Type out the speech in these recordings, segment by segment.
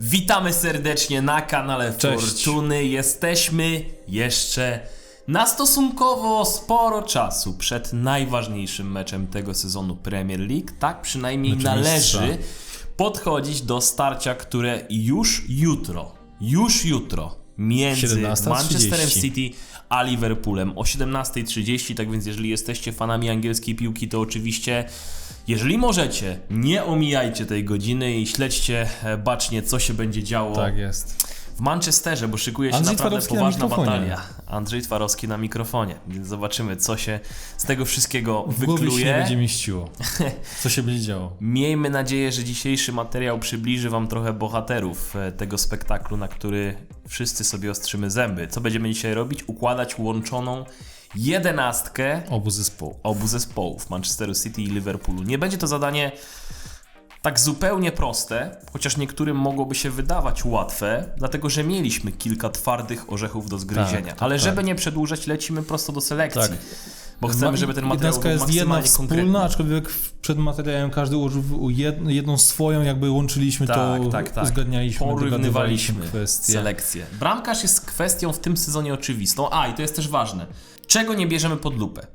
Witamy serdecznie na kanale Cześć. Fortuny. Jesteśmy jeszcze na stosunkowo sporo czasu przed najważniejszym meczem tego sezonu Premier League. Tak przynajmniej Meczem należy mistrza. podchodzić do starcia, które już jutro, już jutro między 17:30. Manchesterem City a Liverpoolem o 17.30. Tak więc, jeżeli jesteście fanami angielskiej piłki, to oczywiście, jeżeli możecie, nie omijajcie tej godziny i śledźcie e, bacznie, co się będzie działo Tak jest. w Manchesterze, bo szykuje się Andrzej naprawdę na poważna mikrofonie. batalia. Andrzej Twarowski na mikrofonie. Więc zobaczymy, co się z tego wszystkiego W głowie się wykluje. będzie mieściło. Co się będzie działo? Miejmy nadzieję, że dzisiejszy materiał przybliży Wam trochę bohaterów e, tego spektaklu, na który wszyscy sobie ostrzymy zęby. Co będziemy dzisiaj robić? Układać łączoną jedenastkę Obu zespołu. obu zespołów Manchesteru City i Liverpoolu. Nie będzie to zadanie tak zupełnie proste, chociaż niektórym mogłoby się wydawać łatwe, dlatego że mieliśmy kilka twardych orzechów do zgryzienia. Tak, tak, Ale tak. żeby nie przedłużać, lecimy prosto do selekcji. Tak. Bo chcemy, żeby ten materiał był jest jedna maksymalnie konkretny. wspólna, aczkolwiek przed materiałem każdy użył jed, jedną swoją, jakby łączyliśmy Tak, to, tak, tak. uzgadnialiśmy, Porównywaliśmy kwestie. selekcję. Bramkarz jest kwestią w tym sezonie oczywistą. A, i to jest też ważne. Czego nie bierzemy pod lupę?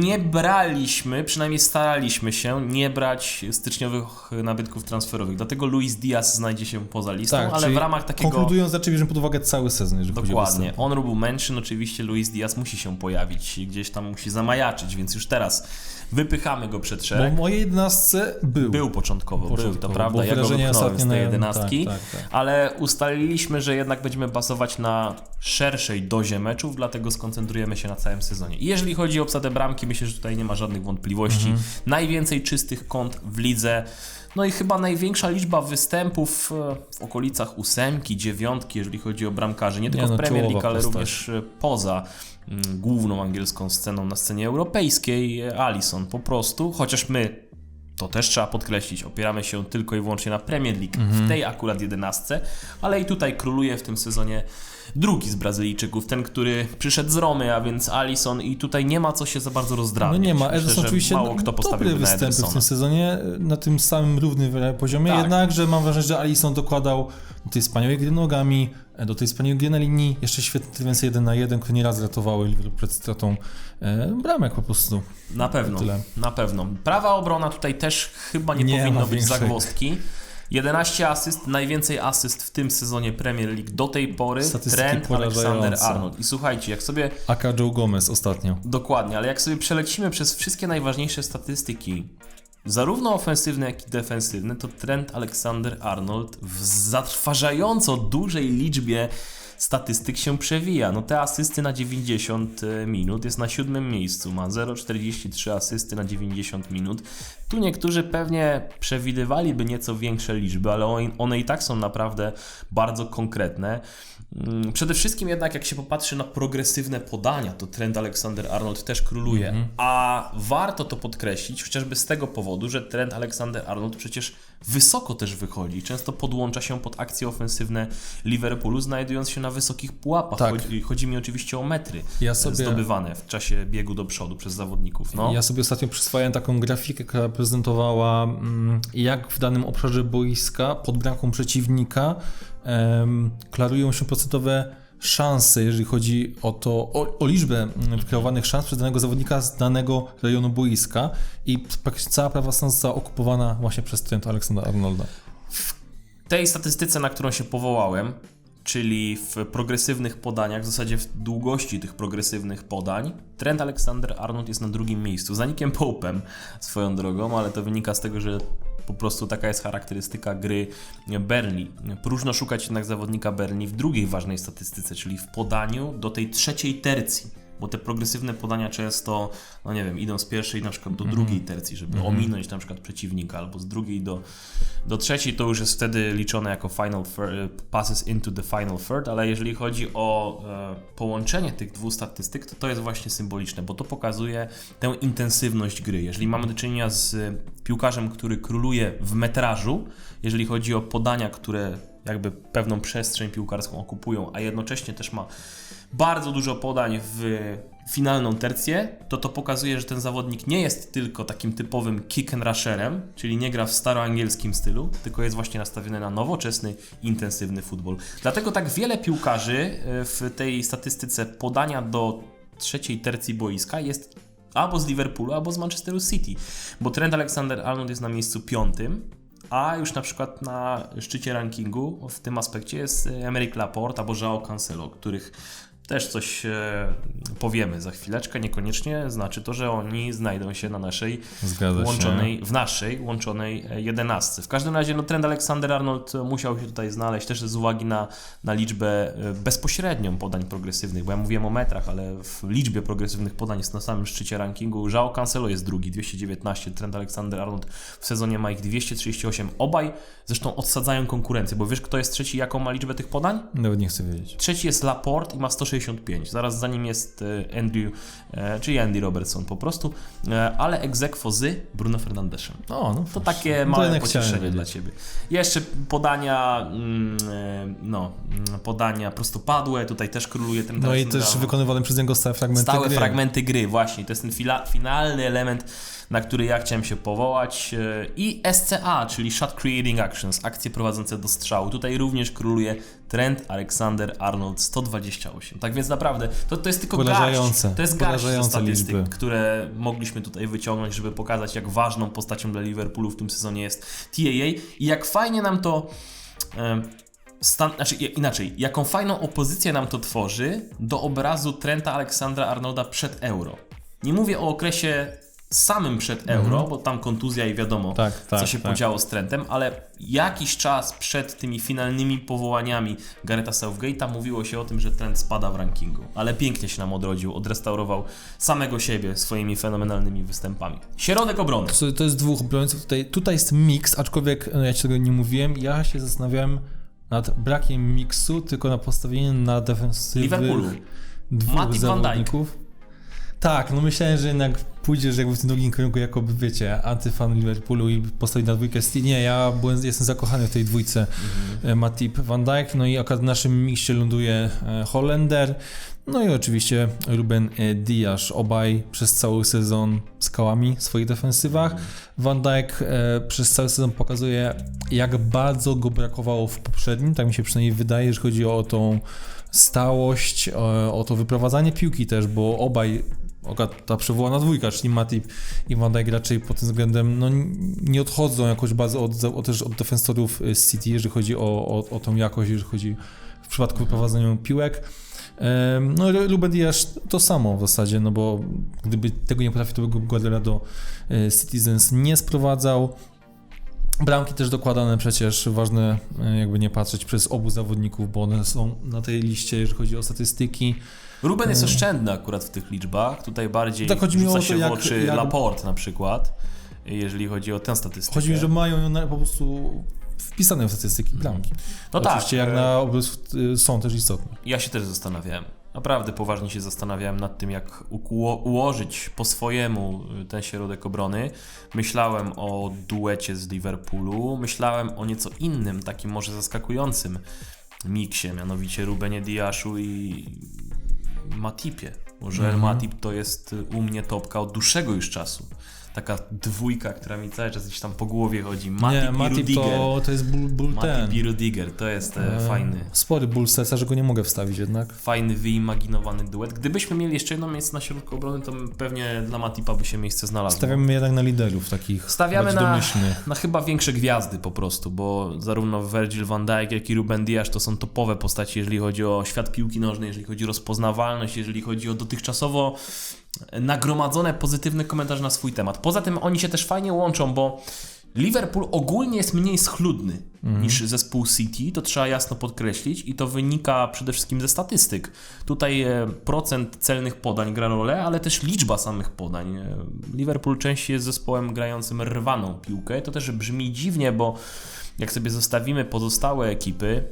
Nie braliśmy, przynajmniej staraliśmy się nie brać styczniowych nabytków transferowych. Dlatego Luis Diaz znajdzie się poza listą, Tak, ale w ramach takiego. Konkludując, raczej bierzemy pod uwagę cały sezon, jeżeli chodzi o Dokładnie. występ. Honorable mention, oczywiście Luis Diaz musi się pojawić, gdzieś tam musi zamajaczyć, więc już teraz wypychamy go przed Bo szereg. w mojej jedenastce był. Był początkowo, był, to Początkowo, prawda, bo ja go wypchnąłem z tej na- jedenastki, tak, tak, tak. ale ustaliliśmy, że jednak będziemy bazować na szerszej dozie meczów, dlatego skoncentrujemy się na całym sezonie. I jeżeli chodzi o obsadę bramki, myślę, że tutaj nie ma żadnych wątpliwości. Mhm. Najwięcej czystych kąt w lidze, no i chyba największa liczba występów e, w okolicach ósemki, dziewiątki, jeżeli chodzi o bramkarzy, nie tylko no, w Premier League, ale postać. również e, poza główną angielską sceną na scenie europejskiej, Alisson po prostu, chociaż my to też trzeba podkreślić, opieramy się tylko i wyłącznie na Premier League Mhm. w tej akurat jedenastce, ale i tutaj króluje w tym sezonie drugi z Brazylijczyków, ten, który przyszedł z Romy, a więc Alisson i tutaj nie ma co się za bardzo No rozdrabniać. nie ma, Myślę, Ederson że oczywiście mało kto dobre postawiłby na występy w Edersona. tym sezonie na tym samym równym poziomie, Tak. jednakże mam wrażenie, że Alisson dokładał do tej wspaniałej gry nogami, do tej wspaniałej gry na linii, jeszcze świetny interwencje jeden na jeden, które nieraz ratowały Liverpool przed stratą e, bramek po prostu. Na pewno, Tyle. na pewno. Prawa obrona tutaj też chyba nie, Nie powinno być zagwozdki. 11 asyst, najwięcej asyst w tym sezonie Premier League do tej pory. Statystyki Trent. Alexander-Arnold. I słuchajcie, jak sobie Aka Joe Gomez ostatnio. Dokładnie, ale jak sobie przelecimy przez wszystkie najważniejsze statystyki, zarówno ofensywne, jak i defensywne, to Trent Alexander-Arnold w zatrważająco dużej liczbie statystyk się przewija. No te asysty na 90 minut jest na siódmym miejscu, ma 0,43 asysty na 90 minut. Tu niektórzy pewnie przewidywaliby nieco większe liczby, ale one i tak są naprawdę bardzo konkretne. Mm, Przede wszystkim jednak jak się popatrzy na progresywne podania, to trend Alexander-Arnold też króluje. A warto to podkreślić chociażby z tego powodu, że trend Alexander-Arnold przecież wysoko też wychodzi. Często podłącza się pod akcje ofensywne Liverpoolu, znajdując się na wysokich pułapach. Tak. Chodzi, chodzi mi oczywiście o metry Ja e, sobie- zdobywane w czasie biegu do przodu przez zawodników. No. Ja sobie ostatnio przyswajałem taką grafikę, która prezentowała, mm, jak w danym obszarze boiska pod bramką przeciwnika klarują się procentowe szanse, jeżeli chodzi o to, o, o liczbę mm, wykreowanych szans przez danego zawodnika z danego rejonu boiska i cała prawa strona została okupowana właśnie przez Trenta Aleksandra Arnolda. tej statystyce, na którą się powołałem, czyli w progresywnych podaniach, w zasadzie w długości tych progresywnych podań, Trent Alexander-Arnold jest na drugim miejscu, za Nickiem Pope'em swoją drogą, ale to wynika z tego, że po prostu taka jest charakterystyka gry Burnley. Próżno szukać jednak zawodnika Burnley w drugiej ważnej statystyce, czyli w podaniu do tej trzeciej tercji. Bo te progresywne podania często, no nie wiem, idą z pierwszej na przykład do drugiej tercji, żeby ominąć na przykład przeciwnika, albo z drugiej do, do trzeciej, to już jest wtedy liczone jako final third, passes into the final third, ale jeżeli chodzi o e, połączenie tych dwóch statystyk, to to jest właśnie symboliczne, bo to pokazuje tę intensywność gry. Jeżeli mamy do czynienia z piłkarzem, który króluje w metrażu, jeżeli chodzi o podania, które jakby pewną przestrzeń piłkarską okupują, a jednocześnie też ma bardzo dużo podań w finalną tercję, to to pokazuje, że ten zawodnik nie jest tylko takim typowym kick and rusherem, czyli nie gra w staroangielskim stylu, tylko jest właśnie nastawiony na nowoczesny, intensywny futbol. Dlatego tak wiele piłkarzy e, w tej statystyce podania do trzeciej tercji boiska jest albo z Liverpoolu, albo z Manchesteru City, bo Trent Alexander-Arnold jest na miejscu piątym, a już na przykład na szczycie rankingu w tym aspekcie jest Emerick Laporte albo João Cancelo, których też coś e, powiemy za chwileczkę, niekoniecznie znaczy to, że oni znajdą się na naszej Zgadza się. łączonej, w naszej łączonej e, jedenastce. W każdym razie no, trend Alexander-Arnold musiał się tutaj znaleźć też z uwagi na, na liczbę e, bezpośrednią podań progresywnych, bo ja mówiłem o metrach, ale w liczbie progresywnych podań jest na samym szczycie rankingu. João Cancelo jest drugi, 219, trend Alexander-Arnold w sezonie ma ich 238. Obaj zresztą odsadzają konkurencję, bo wiesz kto jest trzeci, jaką ma liczbę tych podań? Nawet nie chcę wiedzieć. Trzeci jest Laporte i ma 165. Zaraz za nim jest e, Andrew, e, czyli Andy Robertson po prostu, e, ale aequo z Bruno Fernandeszem. O, no To takie No małe pocieszenie dla. Ciebie. Jeszcze podania, mm, no, mm, podania prostopadłe, tutaj też króluje ten No i też wykonywane przez niego stałe fragmenty Stałe gry. fragmenty gry, właśnie. To jest ten fila, finalny element, na który ja chciałem się powołać. E, I SCA, czyli Shot Creating Actions, akcje prowadzące do strzału. Tutaj również króluje Trent Alexander Arnold 128. Tak więc naprawdę, to, to jest tylko garść. To jest garść statystyk, liczby. które mogliśmy tutaj wyciągnąć, żeby pokazać, jak ważną postacią dla Liverpoolu w tym sezonie jest TAA i jak fajnie nam to. em, Stan, znaczy inaczej, jaką fajną opozycję nam to tworzy do obrazu Trenta Aleksandra Arnolda przed Euro. Nie mówię o okresie samym przed Euro, bo tam kontuzja i wiadomo, Mhm. Tak, tak, co się tak. podziało z Trentem, ale jakiś czas przed tymi finalnymi powołaniami Garetha Southgate'a mówiło się o tym, że Trent spada w rankingu. Ale pięknie się nam odrodził, odrestaurował samego siebie swoimi fenomenalnymi występami. Środek obrony. To, jest dwóch obrońców. Tutaj, tutaj jest miks, aczkolwiek no, ja ci tego nie mówiłem. Ja się zastanawiałem nad brakiem miksu, tylko na postawieniu na defensywy Liverpoolu. dwóch Matip zawodników. Tak, no myślałem, że jednak pójdziesz jakby w tym drugim kierunku jako, wiecie, antyfan Liverpoolu i postawić na dwójkę City. Nie, ja byłem, jestem zakochany w tej dwójce mhm. Matip Van Dijk, no i akurat w naszym miksie ląduje e, Holender, no i oczywiście Ruben e, Diaz, obaj przez cały sezon skałami w swoich defensywach. Van Dijk przez cały sezon pokazuje, jak bardzo go brakowało w poprzednim, tak mi się przynajmniej wydaje, jeżeli chodzi o tą stałość, o, to wyprowadzanie piłki też, bo obaj ta przywołana dwójka, czyli Matip i Van Dijk raczej pod tym względem no, nie odchodzą jakoś bardzo od, od, też od defensorów z City, jeżeli chodzi o, o, o tą jakość, jeżeli chodzi w przypadku wyprowadzania piłek. No, Ruben Diaz to samo w zasadzie, no bo gdyby tego nie potrafił, to by Guardiola do e, Citizens nie sprowadzał. Bramki też dokładane przecież, ważne e, jakby nie patrzeć przez obu zawodników, bo one są na tej liście, jeżeli chodzi o statystyki. Ruben jest oszczędny akurat w tych liczbach. Tutaj bardziej Tak, chodzi mi o to, się w jak- oczy jak- Laporte na przykład, jeżeli chodzi o tę statystykę. Chodzi mi, że mają ją po prostu wpisane w statystyki bramki. No tak. Oczywiście jak e, na obraz y, są też istotne. Ja się też zastanawiałem. Naprawdę poważnie się zastanawiałem nad tym, jak uło- ułożyć po swojemu ten środek obrony. Myślałem o duecie z Liverpoolu, myślałem o nieco innym, takim może zaskakującym miksie, mianowicie Rubenie Diaszu i Matipie. Może Mhm. Matip to jest y, u mnie topka od dłuższego już czasu. Taka dwójka, która mi cały czas gdzieś tam po głowie chodzi. Matip nie, i Matip Rudiger. to, to jest ból, ból ten. Matip i Rudiger, to jest e, E, fajny Spory ból serca, że go nie mogę wstawić jednak. fajny, wyimaginowany duet. Gdybyśmy mieli jeszcze jedno miejsce na środku obrony, to pewnie dla Matipa by się miejsce znalazło. Stawiamy jednak na liderów takich Stawiamy na, na chyba większe gwiazdy po prostu, bo zarówno Virgil van Dijk, jak i Ruben Dias to są topowe postaci, jeżeli chodzi o świat piłki nożnej, jeżeli chodzi o rozpoznawalność, jeżeli chodzi o dotychczasowo nagromadzone pozytywne komentarze na swój temat. Poza tym oni się też fajnie łączą, bo Liverpool ogólnie jest mniej schludny niż zespół City, to trzeba jasno podkreślić i to wynika przede wszystkim ze statystyk. Tutaj e, procent celnych podań gra rolę, ale też liczba samych podań. E, Liverpool częściej jest zespołem grającym rwaną piłkę. To też brzmi dziwnie, bo jak sobie zostawimy pozostałe ekipy,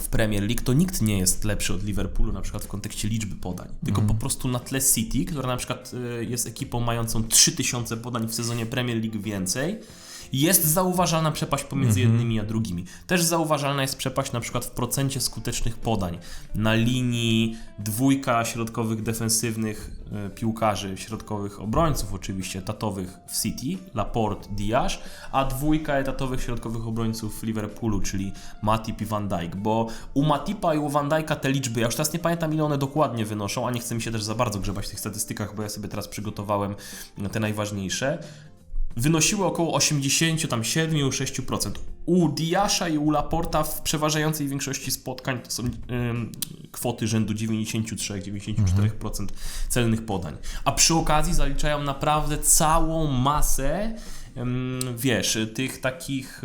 w Premier League, to nikt nie jest lepszy od Liverpoolu na przykład w kontekście liczby podań. Tylko po prostu na tle City, która na przykład y, jest ekipą mającą 3000 podań w sezonie Premier League więcej Jest zauważalna przepaść pomiędzy jednymi a drugimi. Też zauważalna jest przepaść na przykład w procencie skutecznych podań. Na linii dwójka środkowych defensywnych e, piłkarzy, środkowych obrońców oczywiście, etatowych w City, Laporte, Diaz, a dwójka etatowych środkowych obrońców Liverpoolu, czyli Matip i Van Dijk, bo u Matipa i u Van Dijka te liczby, ja już teraz nie pamiętam ile one dokładnie wynoszą, a nie chcę mi się też za bardzo grzebać w tych statystykach, bo ja sobie teraz przygotowałem te najważniejsze, wynosiły około 87-6%. U Diasza i u Laporta w przeważającej większości spotkań to są kwoty rzędu 93-94% celnych podań. A przy okazji zaliczają naprawdę całą masę wiesz, tych takich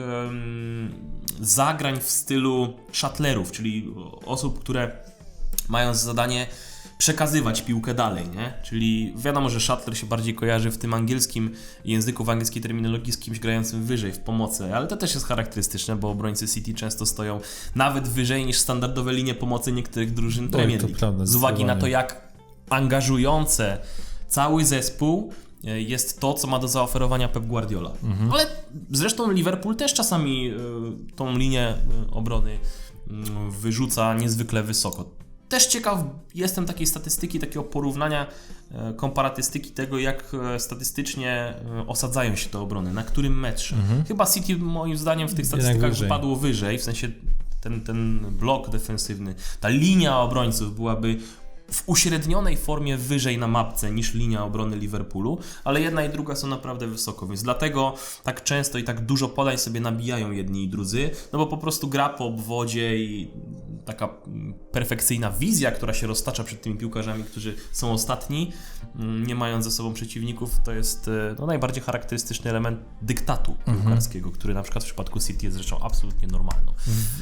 zagrań w stylu shuttlerów, czyli osób, które mają za zadanie przekazywać piłkę dalej, nie? Czyli wiadomo, że shuttler się bardziej kojarzy w tym angielskim języku, w angielskiej terminologii z kimś grającym wyżej w pomocy, ale to też jest charakterystyczne, bo obrońcy City często stoją nawet wyżej niż standardowe linie pomocy niektórych drużyn Premier to League. prawda, z uwagi na to, jak angażujące cały zespół e, jest to, co ma do zaoferowania Pep Guardiola. Ale zresztą Liverpool też czasami e, tą linię e, obrony mm, wyrzuca niezwykle wysoko. Też ciekaw jestem takiej statystyki, takiego porównania, e, komparatystyki tego, jak e, statystycznie e, osadzają się te obrony, na którym metrze. Chyba City moim zdaniem w tych statystykach wyżej. wypadło wyżej, w sensie ten, ten blok defensywny, ta linia obrońców byłaby w uśrednionej formie wyżej na mapce niż linia obrony Liverpoolu, ale jedna i druga są naprawdę wysoko, więc dlatego tak często i tak dużo podań sobie nabijają jedni i drudzy, no bo po prostu gra po obwodzie i taka perfekcyjna wizja, która się roztacza przed tymi piłkarzami, którzy są ostatni, mm, nie mając ze sobą przeciwników, to jest e, no, najbardziej charakterystyczny element dyktatu piłkarskiego, który na przykład w przypadku City jest rzeczą absolutnie normalną.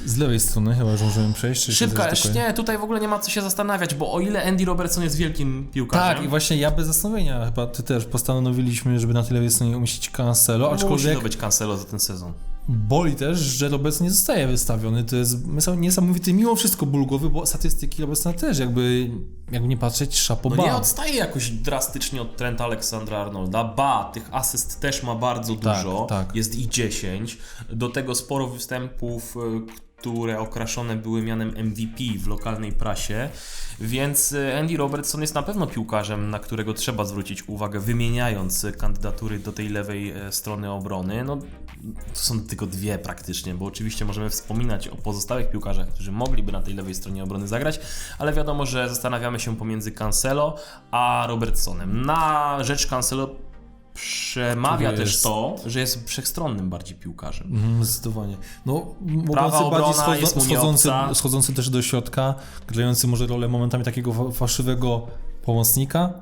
Z lewej strony chyba, że możemy przejść. Czy Szybka, nie, tutaj w ogóle nie ma co się zastanawiać, bo o ile Andy Robertson jest wielkim piłkarzem, Tak, i właśnie ja bez zastanowienia chyba ty też postanowiliśmy, żeby na lewej stronie umieścić Cancelo, musi aczkolwiek to być Cancelo za ten sezon. boli też, że Robertson nie zostaje wystawiony. To jest niesamowity, mimo wszystko ból głowy, bo statystyki Robertsona też jakby, jakby nie patrzeć, No szapoba. nie odstaje jakoś drastycznie od Trenta Aleksandra Arnolda. Ba, tych asyst też ma bardzo Tak, dużo. tak. Jest i 10. Do tego sporo występów, e, które okraszone były mianem MVP w lokalnej prasie. Więc e, Andy Robertson jest na pewno piłkarzem, na którego trzeba zwrócić uwagę, wymieniając kandydatury do tej lewej e, strony obrony. No, to są tylko dwie praktycznie, bo oczywiście możemy wspominać o pozostałych piłkarzach, którzy mogliby na tej lewej stronie obrony zagrać, ale wiadomo, że zastanawiamy się pomiędzy Cancelo a Robertsonem. Na rzecz Cancelo przemawia Który też jest- to, że jest wszechstronnym bardziej piłkarzem. Mhm, zdecydowanie. No, mogący bardziej jest schodzący, nieobca. schodzący też do środka, grający może rolę momentami takiego fa- fałszywego pomocnika.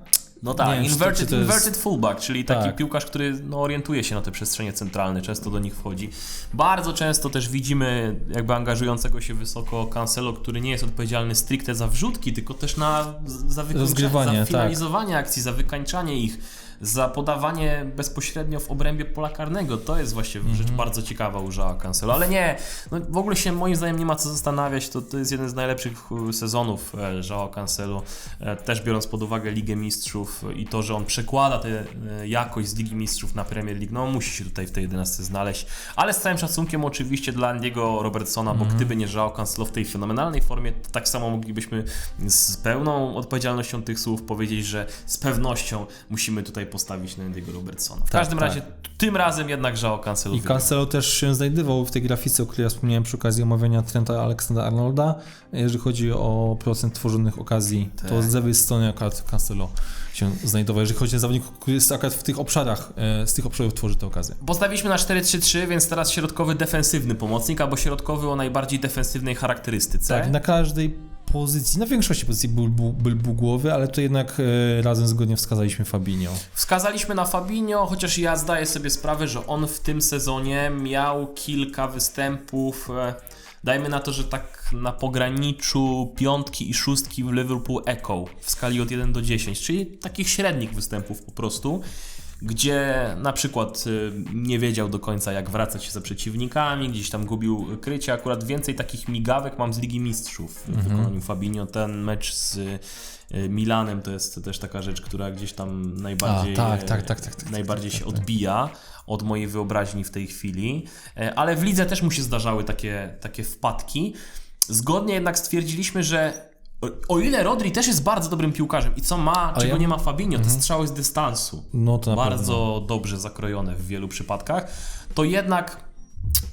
No tak, wiem, to- inverted, to jest- inverted fullback, czyli taki Tak. piłkarz, który no, orientuje się na te przestrzenie centralne, często do nich wchodzi. Bardzo często też widzimy jakby angażującego się wysoko Cancelo, który nie jest odpowiedzialny stricte za wrzutki, tylko też na, za, wykończa- za tak. finalizowanie akcji, za wykańczanie ich, za podawanie bezpośrednio w obrębie pola karnego. To jest właśnie Mhm. rzecz bardzo ciekawa u Joao Cancelo, ale nie, no, w ogóle się moim zdaniem nie ma co zastanawiać, to, to jest jeden z najlepszych e, sezonów e, Joao Cancelo, e, też biorąc pod uwagę Ligę Mistrzów i to, że on przekłada tę jakość z Ligi Mistrzów na Premier League, no musi się tutaj w tej 11 znaleźć, ale z całym szacunkiem oczywiście dla Andiego Robertsona, bo gdyby nie Joao Cancelo w tej fenomenalnej formie, to tak samo moglibyśmy z pełną odpowiedzialnością tych słów powiedzieć, że z pewnością musimy tutaj postawić na Andiego Robertsona. W Tak, każdym tak. razie tym razem jednak Joao Cancelo I. Cancelo też się znajdował w tej grafice, o której ja wspomniałem przy okazji omawiania Trenta Aleksandra Arnolda. Jeżeli chodzi o procent tworzonych okazji, to Tak. z lewej strony akurat Cancelo się znajdował. Jeżeli chodzi o zawodników, który jest akurat w tych obszarach, e, z tych obszarów tworzy te okazje. Postawiliśmy na 4-3-3, więc teraz środkowy defensywny pomocnik, albo środkowy o najbardziej defensywnej charakterystyce. Tak, na każdej pozycji, na większości pozycji był, był, był, ale to jednak e, razem zgodnie wskazaliśmy Fabinho. Wskazaliśmy na Fabinho, chociaż ja zdaję sobie sprawę, że on w tym sezonie miał kilka występów. e, Dajmy na to, że tak na pograniczu piątki i szóstki w Liverpool Echo w skali od 1 do 10, czyli takich średnich występów po prostu, gdzie na przykład y, nie wiedział do końca jak wracać się za przeciwnikami, gdzieś tam gubił krycie. Akurat więcej takich migawek mam z Ligi Mistrzów w wykonaniu Fabinho. Ten mecz z y, Milanem to jest też taka rzecz, która gdzieś tam najbardziej, A, tak, e, tak, tak, tak, tak, najbardziej tak, się tak, tak. odbija od mojej wyobraźni w tej chwili. E, Ale w lidze też mu się zdarzały takie, takie wpadki. Zgodnie jednak stwierdziliśmy, że o- ile Rodri też jest bardzo dobrym piłkarzem i co ma, czego ja- nie ma Fabinho, te strzały z dystansu. No bardzo dobrze zakrojone w wielu przypadkach, to jednak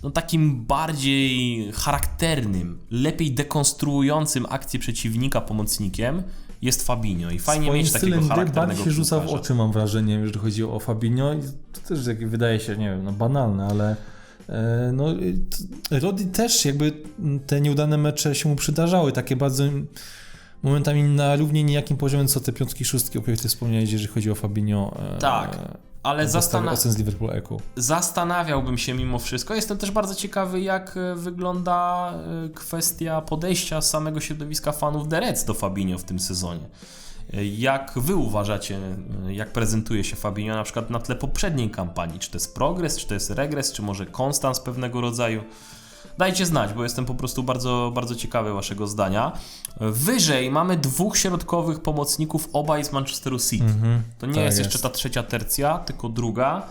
no, takim bardziej charakternym, lepiej dekonstruującym akcję przeciwnika pomocnikiem jest Fabinho. I fajnie Swoim mieć takiego charakternego bardziej się rzuca w oczy, mam wrażenie, jeżeli chodzi o Fabinho. I to też jak wydaje się, nie wiem, no banalne, ale no, y, t- Rodi też jakby te nieudane mecze się mu przydarzały, takie bardzo momentami na równie nijakim poziomie, co te piątki, szóstki, o których ty wspomniałeś, jeżeli chodzi o Fabinho. e, Tak, ale zastana- zastana- ocen z Liverpool Eku. zastanawiałbym się mimo wszystko. Jestem też bardzo ciekawy, jak e, wygląda e, kwestia podejścia samego środowiska fanów The Reds do Fabinho w tym sezonie. Jak wy uważacie, jak prezentuje się Fabinho na przykład na tle poprzedniej kampanii? Czy to jest progres, czy to jest regres, czy może konstans pewnego rodzaju? Dajcie znać, bo jestem po prostu bardzo, bardzo ciekawy waszego zdania. Wyżej mamy dwóch środkowych pomocników, obaj z Manchesteru City. To nie tak jest jest. jeszcze ta trzecia tercja, tylko druga.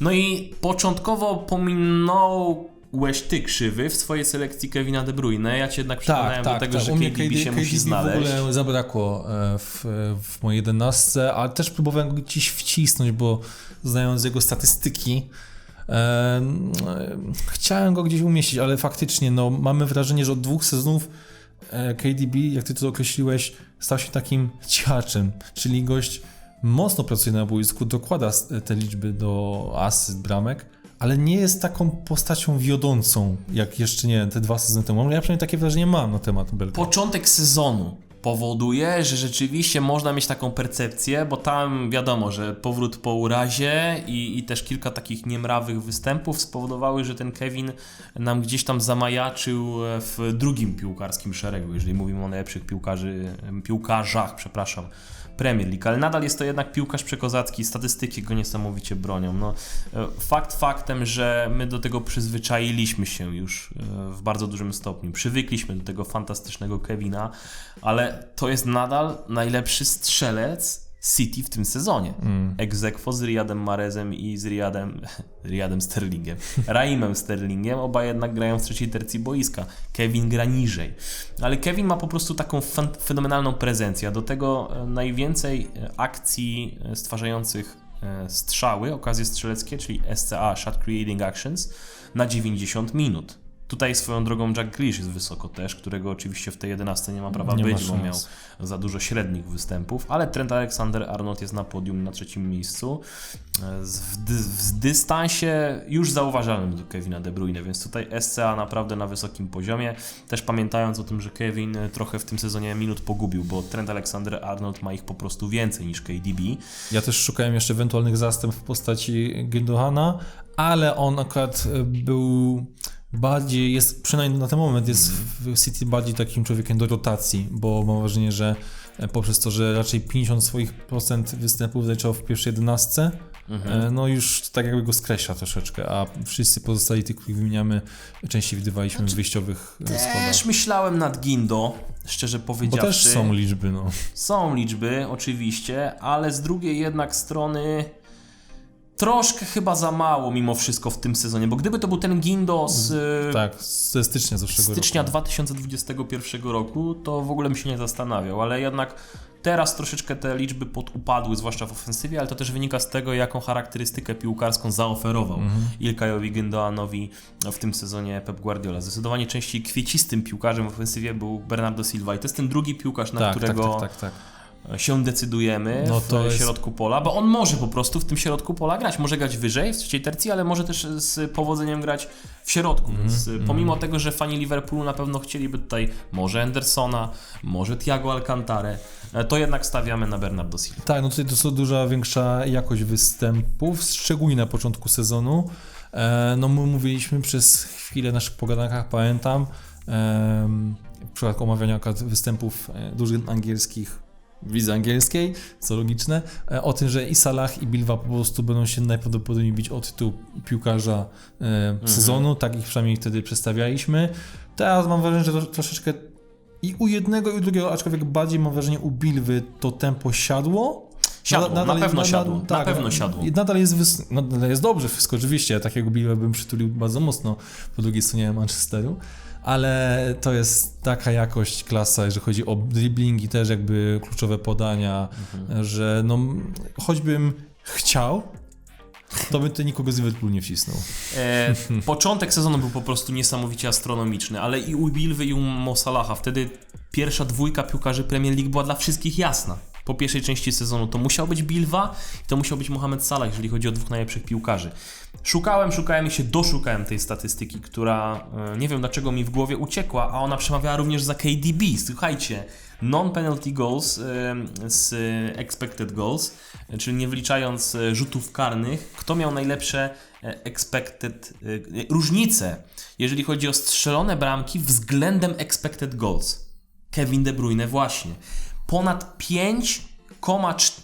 No i początkowo pominąłeś ty krzywy w swojej selekcji Kevina De Bruyne. Ja cię jednak przekonałem do tego, że U mnie KDB się musi KDB znaleźć. w ogóle zabrakło e, w, w mojej jedenastce, ale też próbowałem go gdzieś wcisnąć, bo znając jego statystyki, e, e, chciałem go gdzieś umieścić, ale faktycznie no, mamy wrażenie, że od dwóch sezonów e, KDB, jak ty to określiłeś, stał się takim cichaczem, czyli gość mocno pracuje na boisku, dokłada te liczby do asyst, bramek, ale nie jest taką postacią wiodącą, jak jeszcze, nie te dwa sezony temu. Ja przynajmniej takie wrażenie mam na temat Belka. Początek sezonu powoduje, że rzeczywiście można mieć taką percepcję, bo tam wiadomo, że powrót po urazie i, i też kilka takich niemrawych występów spowodowały, że ten Kevin nam gdzieś tam zamajaczył w drugim piłkarskim szeregu, jeżeli mówimy o najlepszych piłkarzy, piłkarzach, przepraszam, Premier League, ale nadal jest to jednak piłkarz przekozacki, statystyki go niesamowicie bronią. No, e, fakt faktem, że my do tego przyzwyczailiśmy się już e, w bardzo dużym stopniu, przywykliśmy do tego fantastycznego Kevina, ale to jest nadal najlepszy strzelec City w tym sezonie. Mm. Aequo z Riyadem Marezem i z Riyadem, Riyadem Sterlingiem. Raimem Sterlingiem, oba jednak grają w trzeciej tercji boiska. Kevin gra niżej. Ale Kevin ma po prostu taką fen- fenomenalną prezencję. Do tego e, najwięcej e, akcji e, stwarzających strzały, okazje strzeleckie, czyli SCA, Shot Creating Actions, na 90 minut. Tutaj swoją drogą Jack Grealish jest wysoko też, którego oczywiście w tej 11 nie ma prawa Nie ma być, bo miał za dużo średnich występów, ale Trent Alexander-Arnold jest na podium na trzecim miejscu. W, dy, w dystansie już zauważalnym do Kevina De Bruyne, więc tutaj SCA naprawdę na wysokim poziomie. Też pamiętając o tym, że Kevin e, trochę w tym sezonie minut pogubił, bo Trent Alexander-Arnold ma ich po prostu więcej niż KDB. Ja też szukałem jeszcze ewentualnych zastępstw w postaci Gündoghana, ale on akurat e, był bardziej, jest przynajmniej na ten moment, jest w City bardziej takim człowiekiem do rotacji, bo mam wrażenie, że e, poprzez to, że raczej 50 swoich procent występów zaliczał w pierwszej jedenastce, e, no już tak jakby go skreśla troszeczkę, a wszyscy pozostali tych, których wymieniamy, częściej widywaliśmy w wyjściowych e, składach. Też myślałem nad Gindo, szczerze Bo powiedziawszy. też są liczby, no. Są liczby, oczywiście, ale z drugiej jednak strony troszkę chyba za mało mimo wszystko w tym sezonie, bo gdyby to był ten Gindo z e, Tak, ze stycznia zeszłego stycznia roku. 2021 roku, to w ogóle bym się nie zastanawiał, ale jednak teraz troszeczkę te liczby podupadły, zwłaszcza w ofensywie, ale to też wynika z tego, jaką charakterystykę piłkarską zaoferował Ilkajowi Gündoğanowi w tym sezonie Pep Guardiola. Zdecydowanie częściej kwiecistym piłkarzem w ofensywie był Bernardo Silva i to jest ten drugi piłkarz, na Tak, tak, którego tak, tak, tak. Się decydujemy No w jest- środku pola, bo on może po prostu w tym środku pola grać. Może grać wyżej w trzeciej tercji, ale może też z powodzeniem grać w środku. Mhm, Więc y, pomimo tego, że fani Liverpoolu na pewno chcieliby tutaj może Andersona, może Thiago Alcantare, to jednak stawiamy na Bernardo Silva. Tak, no tutaj to są duża większa jakość występów, szczególnie na początku sezonu. E, no my mówiliśmy przez chwilę w naszych pogadankach, pamiętam, w przypadku omawiania występów e, dużych angielskich wizy angielskiej, co logiczne, e, o tym, że i Salah i Bilwa po prostu będą się najprawdopodobniej bić o tytuł piłkarza e, sezonu, tak ich przynajmniej wtedy przedstawialiśmy. Teraz mam wrażenie, że troszeczkę i u jednego i u drugiego, aczkolwiek bardziej mam wrażenie u Bilwy to tempo siadło. Siadło, na pewno siadło, na pewno siadło. Nadal jest, wys... nadal jest dobrze wszystko, oczywiście. Takiego Bilwa bym przytulił bardzo mocno po drugiej stronie Manchesteru. Ale to jest taka jakość, klasa, jeżeli chodzi o dribblingi, też jakby kluczowe podania, że no, choćbym chciał, to by to nikogo z Liverpoolu nie wcisnął. E, początek sezonu był po prostu niesamowicie astronomiczny, ale i u Bilwy i u Mo Salaha wtedy pierwsza dwójka piłkarzy Premier League była dla wszystkich jasna. Po pierwszej części sezonu to musiał być Bilwa i to musiał być Mohamed Salah, jeżeli chodzi o dwóch najlepszych piłkarzy. Szukałem, szukałem i się doszukałem tej statystyki, która e, nie wiem dlaczego mi w głowie uciekła, a ona przemawiała również za KDB. Słuchajcie, non-penalty goals e, z expected goals, e, czyli nie wliczając rzutów karnych, kto miał najlepsze expected różnice, jeżeli chodzi o strzelone bramki względem expected goals. Kevin De Bruyne właśnie. Ponad 5,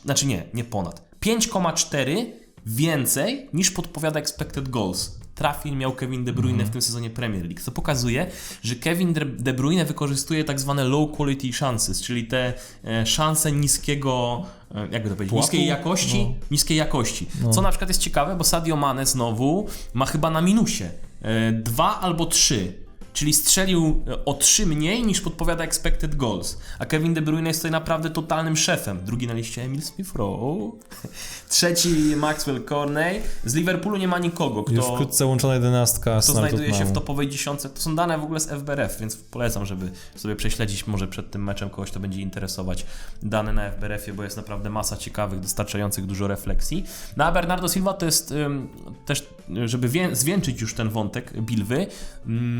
znaczy nie, nie ponad. 5,4 więcej niż podpowiada expected goals. Trafił miał Kevin De Bruyne w tym sezonie Premier League. To pokazuje, że Kevin De- Bruyne wykorzystuje tak zwane low quality chances, czyli te e, szanse niskiego, e, jakby to powiedzieć, Pułapu? niskiej jakości, No. niskiej jakości. Co na przykład jest ciekawe, bo Sadio Mane znowu ma chyba na minusie. E, dwa albo trzy. Czyli strzelił e, o 3 mniej niż podpowiada expected goals. A Kevin De Bruyne jest tutaj naprawdę totalnym szefem. Drugi na liście Emil Smith Rowe. Trzeci Maxwell Corney. Z Liverpoolu nie ma nikogo, Już kto, wkrótce łączona jedenastka Arsenal znajduje się w topowej dziesiątce. To są dane w ogóle z FBRF, więc polecam, żeby sobie prześledzić może przed tym meczem kogoś, to będzie interesować dane na FBRF-ie, bo jest naprawdę masa ciekawych, dostarczających dużo refleksji. No a Bernardo Silva to jest ym, też, żeby wię- zwieńczyć już ten wątek Bilwy,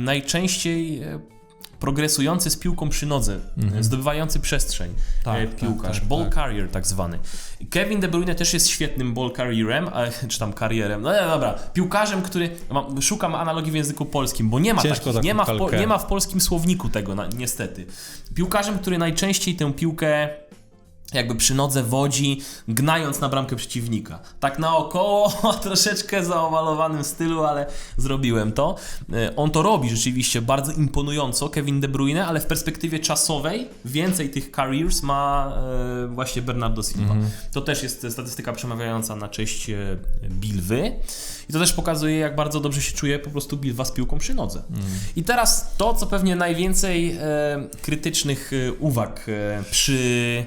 najczęściej e, progresujący z piłką przy nodze, e, zdobywający przestrzeń Mhm. Tak, e, tak, piłkarz, tak, ball tak. carrier tak zwany. Kevin De Bruyne też jest świetnym ball carrierem, czy tam karierem, no dobra, piłkarzem, który, szukam analogii w języku polskim, bo nie ma Ciężko takich, nie ma, w nie ma w polskim słowniku tego, niestety. Piłkarzem, który najczęściej tę piłkę jakby przy nodze wodzi, gnając na bramkę przeciwnika. Tak naokoło, troszeczkę zaowalowanym stylu, ale zrobiłem to. E, On to robi rzeczywiście bardzo imponująco, Kevin De Bruyne, ale w perspektywie czasowej więcej tych careers ma e, właśnie Bernardo Silva. To też jest statystyka przemawiająca na cześć e, Bilwy. I to też pokazuje, jak bardzo dobrze się czuje po prostu Bilwa z piłką przy nodze. I teraz to, co pewnie najwięcej krytycznych uwag przy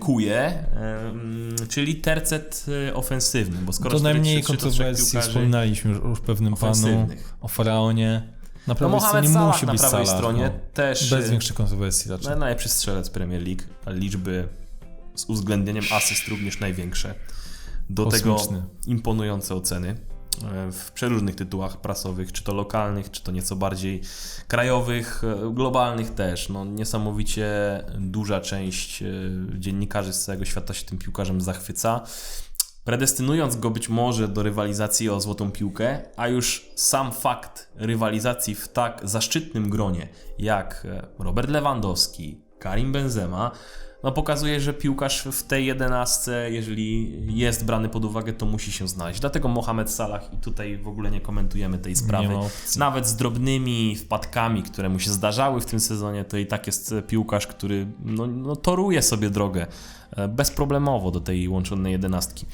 kuje, e, mm, czyli tercet e, ofensywny, bo skoro To 4-3-3 najmniej kontrowersji wspominaliśmy już, już pewnym panu o Faraonie. Na No prawej Mohamed stronie Salah musi na być prawej Salah, stronie no. też Bez e, większych kontrowersji raczej. no, najlepszy strzelec Premier League, a liczby z uwzględnieniem asyst również największe. Do tego imponujące oceny e, w przeróżnych tytułach prasowych, czy to lokalnych, czy to nieco bardziej krajowych, e, globalnych też. No, niesamowicie duża część e, dziennikarzy z całego świata się tym piłkarzem zachwyca. Predestynując go być może do rywalizacji o złotą piłkę, a już sam fakt rywalizacji w tak zaszczytnym gronie jak e, Robert Lewandowski, Karim Benzema, no pokazuje, że piłkarz w tej jedenastce, jeżeli jest brany pod uwagę, to musi się znaleźć. Dlatego Mohamed Salah i tutaj w ogóle nie komentujemy tej sprawy. Nawet z drobnymi wpadkami, które mu się zdarzały w tym sezonie, to i tak jest piłkarz, który no, no, toruje sobie drogę e, bezproblemowo do tej łączonej jedenastki.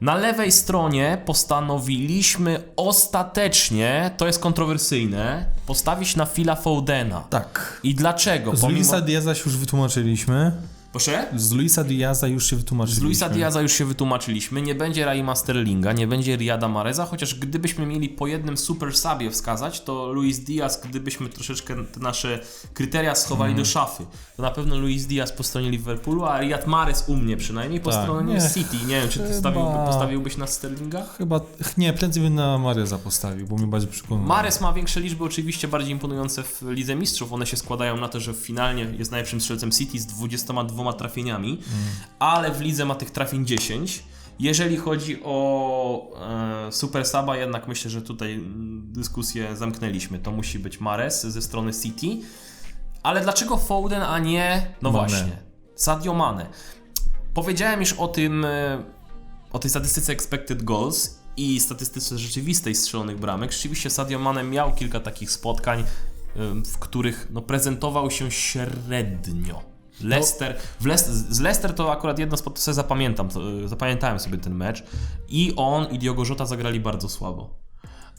Na lewej stronie postanowiliśmy ostatecznie, to jest kontrowersyjne, postawić na Phila Foudena. Tak. I dlaczego? Z Luisa Diaza już wytłumaczyliśmy. Proszę? Z Luisa Diaza już się wytłumaczyliśmy. Z Luisa Diaza już się wytłumaczyliśmy. Nie będzie Raima Sterlinga, nie będzie Riada Mareza, chociaż gdybyśmy mieli po jednym super sabie wskazać, to Luis Diaz, gdybyśmy troszeczkę te nasze kryteria schowali Mhm. do szafy, to na pewno Luis Diaz po stronie Liverpoolu, a Riyad Mahrez u mnie przynajmniej po Tak, stronie nie, City. Nie wiem, czy ty stawiłby, postawiłbyś na Sterlinga? Chyba, nie, prędzej bym na Mareza postawił, bo mnie bardziej przekonał. Mares ma większe liczby, oczywiście bardziej imponujące w Lidze Mistrzów. One się składają na to, że finalnie jest najlepszym strzelcem City z 22 trafieniami, ale w lidze ma tych trafień 10. Jeżeli chodzi o e, Super Saba, jednak myślę, że tutaj mm, dyskusję zamknęliśmy. To musi być Mares ze strony City. Ale dlaczego Foden, a nie. No Mane. właśnie. Sadio Mane. Powiedziałem już o tym, e, o tej statystyce expected goals i statystyce rzeczywistej strzelonych bramek. Rzeczywiście Sadio Mane miał kilka takich spotkań, e, w których no, prezentował się średnio. Leicester, w Leic- z Leicester to akurat jedno spot, to sobie zapamiętam, e, zapamiętałem sobie ten mecz i on i Diogo Jota zagrali bardzo słabo.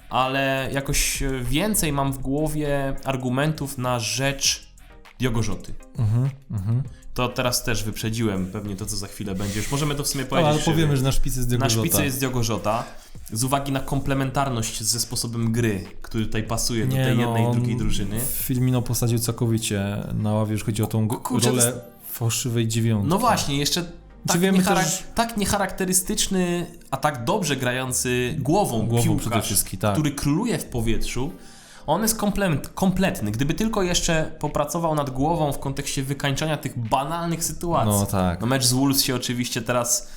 Ale jakoś e, więcej mam w głowie argumentów na rzecz Diogo Joty. Mhm, mhm. To teraz też wyprzedziłem pewnie to, co za chwilę będzie. Już możemy to w sumie No, powiedzieć. ale powiemy, że na szpicy jest Diogo na szpicy Jota. jest Diogo Jota. Z uwagi na komplementarność ze sposobem gry, który tutaj pasuje do Nie, tej no, jednej i drugiej drużyny. Firmino posadził całkowicie na ławie, już chodzi o tą Kurczę, rolę jest- fałszywej dziewiątki. No właśnie, jeszcze tak, też- tak niecharakterystyczny, a tak dobrze grający głową, Głową piłkarz, przede wszystkim, tak. który króluje w powietrzu. On jest komplement, kompletny. Gdyby tylko jeszcze popracował nad głową w kontekście wykańczania tych banalnych sytuacji. No tak. No mecz z Wolves się oczywiście teraz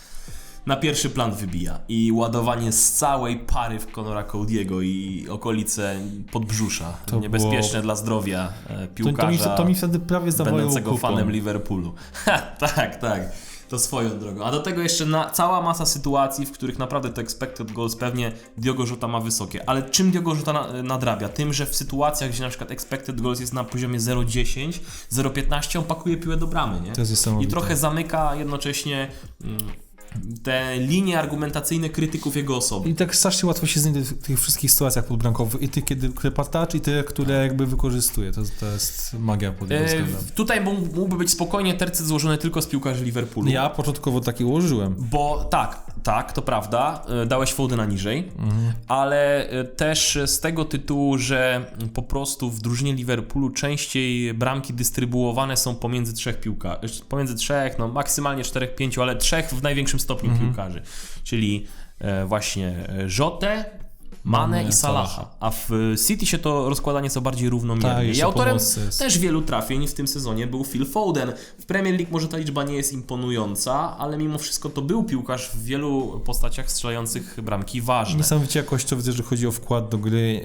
na pierwszy plan wybija i ładowanie z całej pary w Conora Cody'ego i okolice podbrzusza. To Niebezpieczne dla zdrowia e, To, to, mi, piłkarza to mi wtedy prawie będącego kupą. fanem Liverpoolu. Ha, tak, tak. To swoją drogą. A do tego jeszcze na, cała masa sytuacji, w których naprawdę to expected goals pewnie Diogo Jota ma wysokie. Ale czym Diogo Jota na, nadrabia? Tym, że w sytuacjach, gdzie na przykład expected goals jest na poziomie 0,10, 0,15, on pakuje piłę do bramy, nie? To jest I trochę zamyka jednocześnie mm, te linie argumentacyjne krytyków jego osoby. I tak strasznie łatwo się znajdzie w tych wszystkich sytuacjach podbramkowych. I ty, kiedy, które partacz, i te, które jakby wykorzystuje. To, to jest magia pod E, względem. tutaj mógł- mógłby być spokojnie tercet złożony tylko z piłkarzy Liverpoolu. Ja początkowo taki ułożyłem. Bo tak, tak, to prawda, y, dałeś Fodena niżej, ale y, też z tego tytułu, że po prostu w drużynie Liverpoolu częściej bramki dystrybuowane są pomiędzy trzech piłkarzy, pomiędzy trzech, no maksymalnie czterech, pięciu, ale trzech w największym stopniu piłkarzy, czyli e, właśnie e, Jotę, Mane i Salaha. Salaha. A w City się to rozkłada nieco bardziej równomiernie. Tak, I autorem pomocy też wielu trafień w tym sezonie był Phil Foden. W Premier League może ta liczba nie jest imponująca, ale mimo wszystko to był piłkarz w wielu postaciach strzelających bramki ważne. Niesamowicie jakościowy, jeżeli chodzi o wkład do gry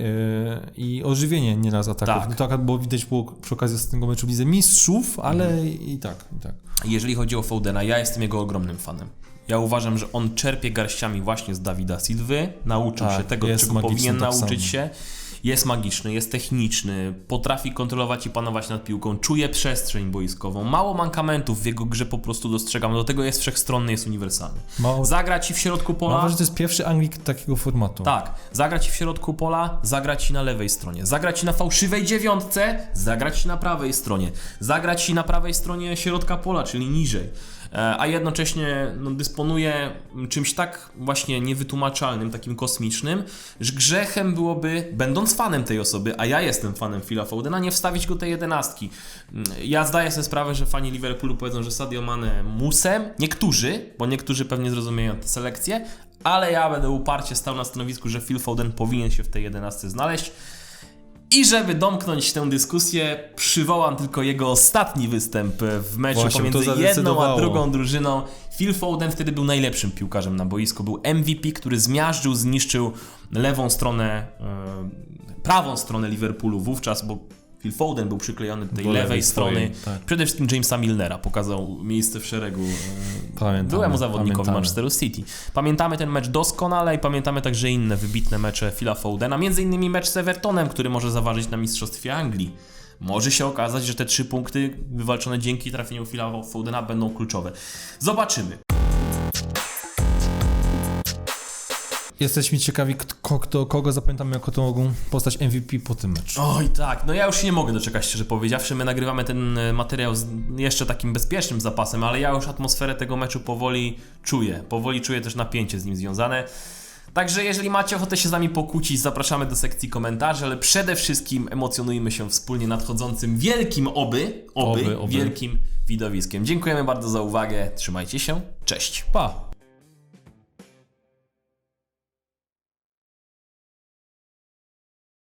yy, i ożywienie nieraz ataków. Tak. No to akurat było widać było przy okazji z tego meczu w Lidze Mistrzów, ale i tak, i tak. Jeżeli chodzi o Fodena, ja jestem jego ogromnym fanem. Ja uważam, że on czerpie garściami właśnie z Dawida Silwy, nauczył Tak, się tego, czego powinien tak nauczyć samo. się. Jest magiczny, jest techniczny, potrafi kontrolować i panować nad piłką, czuje przestrzeń boiskową. Mało mankamentów w jego grze po prostu dostrzegam. Do tego jest wszechstronny, jest uniwersalny. Mało, Zagra ci w środku mam pola. wrażenie, że to jest pierwszy Anglik takiego formatu. Tak, zagra ci w środku pola, zagra ci na lewej stronie, zagra ci na fałszywej dziewiątce, zagra ci na prawej stronie, zagra ci na prawej stronie środka pola, czyli niżej. E, A jednocześnie no, dysponuje czymś tak właśnie niewytłumaczalnym, takim kosmicznym, że grzechem byłoby, będąc fanem tej osoby, a ja jestem fanem Phila Fodena, nie wstawić go tej jedenastki. Mm, Ja zdaję sobie sprawę, że fani Liverpoolu powiedzą, że Sadio Mane musem, niektórzy, bo niektórzy pewnie zrozumieją tę selekcję, ale ja będę uparcie stał na stanowisku, że Phil Foden powinien się w tej 11 znaleźć. I żeby domknąć tę dyskusję, przywołam tylko jego ostatni występ w meczu Właśnie, pomiędzy jedną a drugą drużyną. Phil Foden wtedy był najlepszym piłkarzem na boisku. Był MVP, który zmiażdżył, zniszczył lewą stronę, e, prawą stronę Liverpoolu wówczas, bo Phil Foden był przyklejony do tej Do lewej, lewej strony. swojej, tak. Przede wszystkim Jamesa Milnera pokazał miejsce w szeregu e, Pamiętamy, byłemu zawodnikowi pamiętamy. Manchesteru City. Pamiętamy ten mecz doskonale i pamiętamy także inne wybitne mecze Phila Fodena, między innymi mecz z Evertonem, który może zaważyć na Mistrzostwie Anglii. Może się okazać, że te trzy punkty wywalczone dzięki trafieniu Phila Fodena będą kluczowe. Zobaczymy. Jesteśmy ciekawi, kto, kto, kogo zapamiętamy jako tą postać MVP po tym meczu. Oj tak, no ja już nie mogę doczekać, szczerze powiedziawszy. My nagrywamy ten e, materiał z jeszcze takim bezpiecznym zapasem, ale ja już atmosferę tego meczu powoli czuję. Powoli czuję też napięcie z nim związane. Także jeżeli macie ochotę się z nami pokłócić, zapraszamy do sekcji komentarzy, ale przede wszystkim emocjonujmy się wspólnie nadchodzącym wielkim oby, oby, Oby, oby. wielkim widowiskiem. Dziękujemy bardzo za uwagę, trzymajcie się, cześć. Pa!